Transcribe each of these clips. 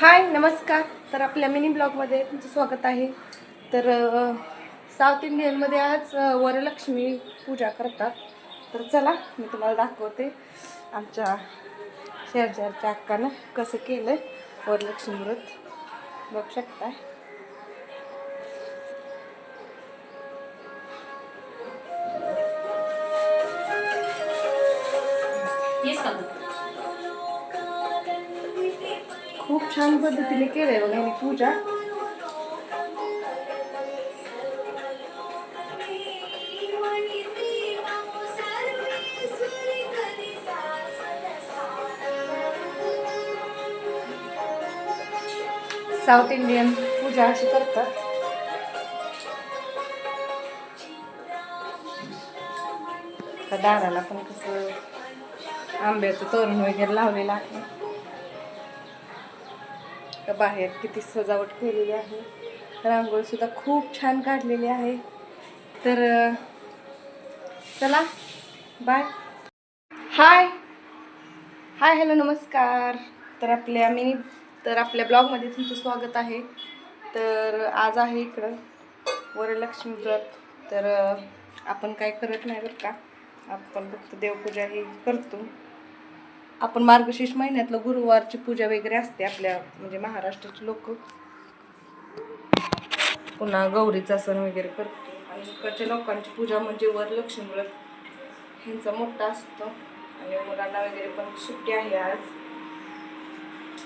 हाय नमस्कार. तर आपल्या मिनी ब्लॉगमध्ये तुमचं स्वागत आहे. तर साऊथ इंडियनमध्ये आज वरलक्ष्मी पूजा करतात. तर चला मी तुम्हाला दाखवते आमच्या शेजारच्या अक्कानं कसं केलं वरलक्ष्मी व्रत. बघू शकता शकताय खूप छान पद्धतीने केलंय बघा मी पूजा. साऊथ इंडियन पूजा अशी करतात. दाराला पण कसं आंब्याचं तोरण वगैरे लावलेलं आहे. का बाहेर किती सजावट केलेली आहे. रांगोळीसुद्धा खूप छान काढलेली आहे. तर चला बाय हाय हाय हॅलो नमस्कार. तर आपल्या मी तर आपल्या ब्लॉगमध्ये तुमचं स्वागत आहे. तर आज आहे इकडं वरलक्ष्मी व्रत. तर आपण काय करत नाही बरं का? आपण फक्त देवपूजा ही करतो. आपण मार्गशीर्ष महिन्यातलं गुरुवारची पूजा वगैरे असते आपल्या म्हणजे महाराष्ट्राचे लोक. पुन्हा गौरीचा सण वगैरे करतो. आणि इकडच्या लोकांची पूजा म्हणजे वरलक्ष्मी व्रत ह्यांचा मोठा असतो. आणि मुलांना वगैरे पण सुट्टी आहे आज.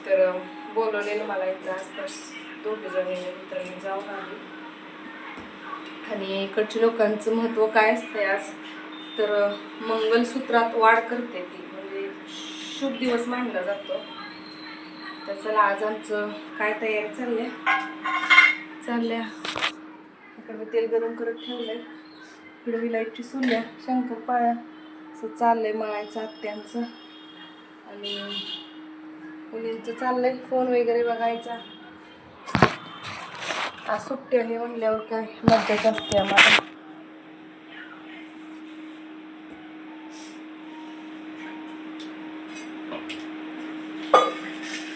तर बोलवलेलं मला इथं आसपास दोघे जणी मित्रांनी जाऊन आली. आणि इकडच्या लोकांचं महत्त्व काय असते आज? तर मंगलसूत्रात वाढ करते ती. शुभ दिवस मानला जातो. तर चला आज आमचं काय तयारी चालल्या? चालल्या. इकडे मी तेल गरम करत ठेवलंय. इकडे विलायची सुल्या शंकरपाळ्या असं चाललंय मळायचं आत्यांचं. आणि मुलींचं चाललंय फोन वगैरे बघायचा. आज सुट्टी आहे म्हणल्यावर काय मज्जाच असते आम्हाला.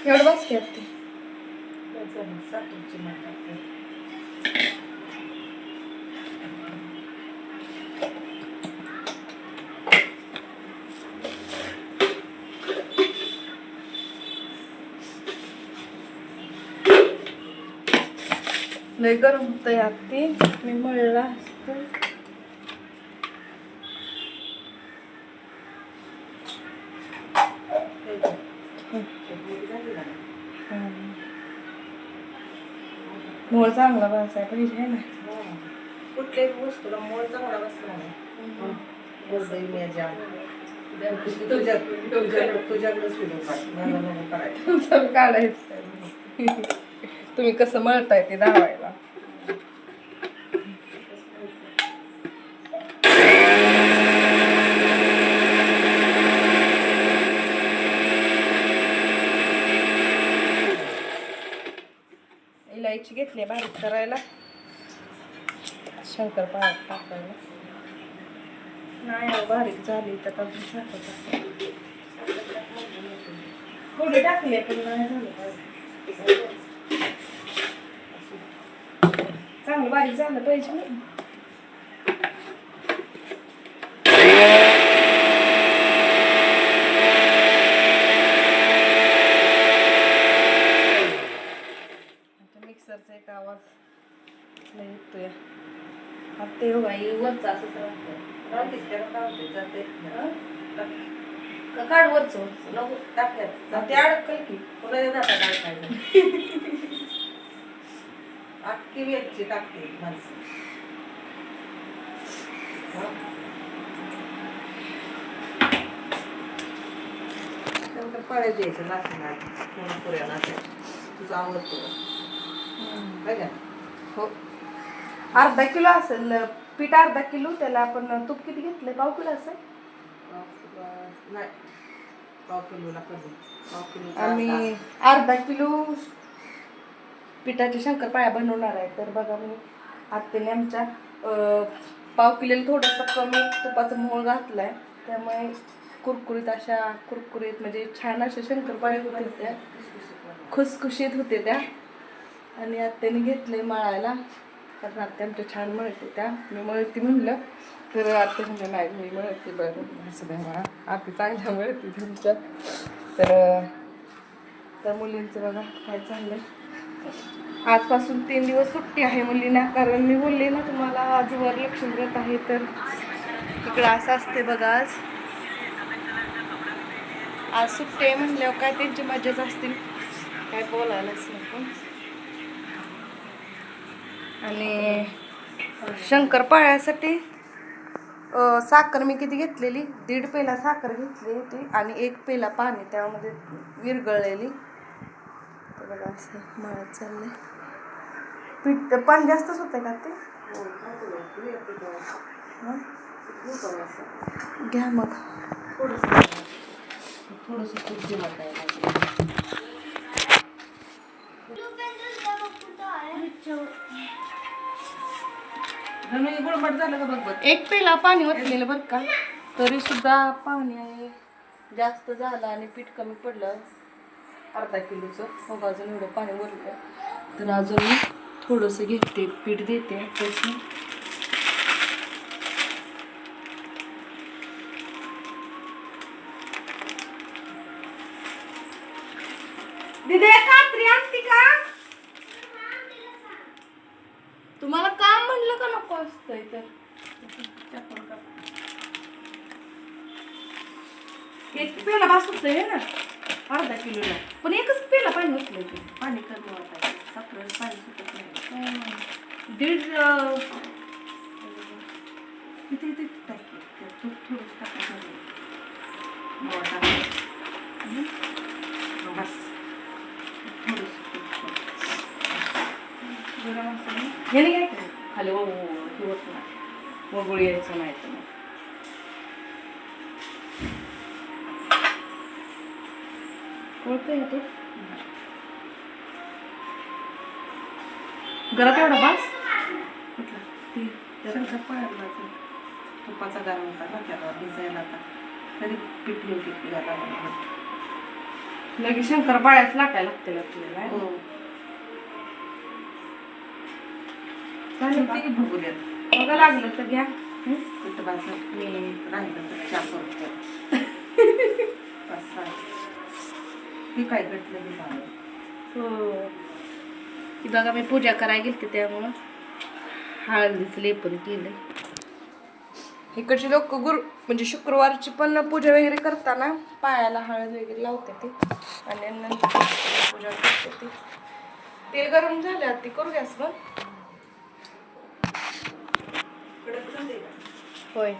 एवढं बस की आत्या. लय गरम होतं यात ते मी मळला असतं मोळ चांगला बसाय पाहिजे आहे ना कुठल्याही वस्तूला मोड चांगला बसला नाही. गोडई मेजा तुझ्या तुझ्या तुझ्याकडेच व्हिडिओ काढ मला काढायचं. तुम्ही कसं मळताय ते दावायला इलायची घेतली बारीक करायला. शंकरपाळ्यात टाकायला. नाही अहो, बारीक झाली तर अजून टाकत. थोडी टाकले पण नाही झालं चांगलं बारीक झालं पाहिजे ना आता मिक्सरचा एक आवाज लय येतोय आता ते हो बाई वरचं असंच राहतं राहू दे, त्याला काय होते, जाते. काढ वरचं नको, टाकल्यात. जाते. अडकल की पुन्हा काय खायचं. अख्खी वेलची टाकते माणसं फळे द्यायचे नाचण्या पुन्हा पुऱ्या नाचण्या तुझं आवडतो का? हो अर्धा किलो असेल पीठ अर्धा किलो त्याला आपण तूप किती घेतलं पाव किलो किलो- नाही पाव किलोला कमी. पाव किलो आम्ही अर्धा. किलो पिठाच्या शंकरपाळ्या बनवणार आहे. तर बघा मी आत्याने आमच्या पाव किलोला थोडंसं कमी तुपाचं मोळ घातलाय. त्यामुळे कुरकुरीत अशा कुरकुरीत म्हणजे छान अशा शंकरपाळ्या होतील त्या खुसखुशीत होते त्या. आणि आत्याने घेतले मळायला. कारण आत्या आमच्या छान मळते त्या मी मळती म्हणलं तर आत्ता म्हणजे नाही मी मळते बरं असं नाही मला चांगल्या मळते तुमच्या तर त्या मुलींचं बघा काय चाललंय आजपासून तीन दिवस सुट्टी आहे मुलींना कारण मी बोलले ना तुम्हाला आजवर लक्ष देत आहे तर इकडं असं असते बघा आज आज सुट्टी आहे म्हणल्यावर काय त्यांची मजाच असतील काय बोलायलाच नको आणि शंकरपाळ्यासाठी साखर मी किती घेतलेली? दीड पेला साखर घेतली होती आणि एक पेला पाणी त्यामध्ये विरगळलेली बघा असं मळत चाललंय. पीठ पाणी जास्तच होतं का ते? घ्या मग. थोडस गुळमट झालं का बघ बघ एक पेला पाणी ओतलेलं बरं का? तरी सुद्धा पाणी आहे. जास्त झालं आणि पीठ कमी पडलं. अर्धा किलोचं. मग अजून एवढं पाणी वरलं तर अजून मी थोडंसं घेते. पीठ देते. त्याची दिदे कात्री आणती का? तुम्हाला काम म्हणलं का नको असतंय तर एक पेला भास होतंय ना? अर्धा किलोला. पण एकच पेला पाणी होतलंय ते पाणी कमी वाटायचं साखर पाणी सुटत नाही. दीड किती किती टाकी तूप थोडंसं टाकायचं? बस. असं ह्याने काय हे नाही वगळी यायचं नाही तर कळतंय तो? घरात एवढा बास? कुठला? ती शंकर पाळला तुपाचा गार होता ना त्याला भिजायला आता. तरी पिठली होती लगेच शंकर पाळ्याच लाटायला लागते आपल्याला. का? बघा लागलं तर घ्या? कुठं बाजू मी राहिलं तर करतो बस झालं. हे काय घटलं की झालं? हो. ती बघा मी पूजा करायला गेलते त्यामुळं. हळदीचं लेपन केलं इकडचे लोक गुरु म्हणजे शुक्रवारची पण पूजा वगैरे करताना पायाला हळद वगैरे लावते ते. आणि नंतर पूजा करते ते. तेल गरम झालं ती करू गॅस मग? होय.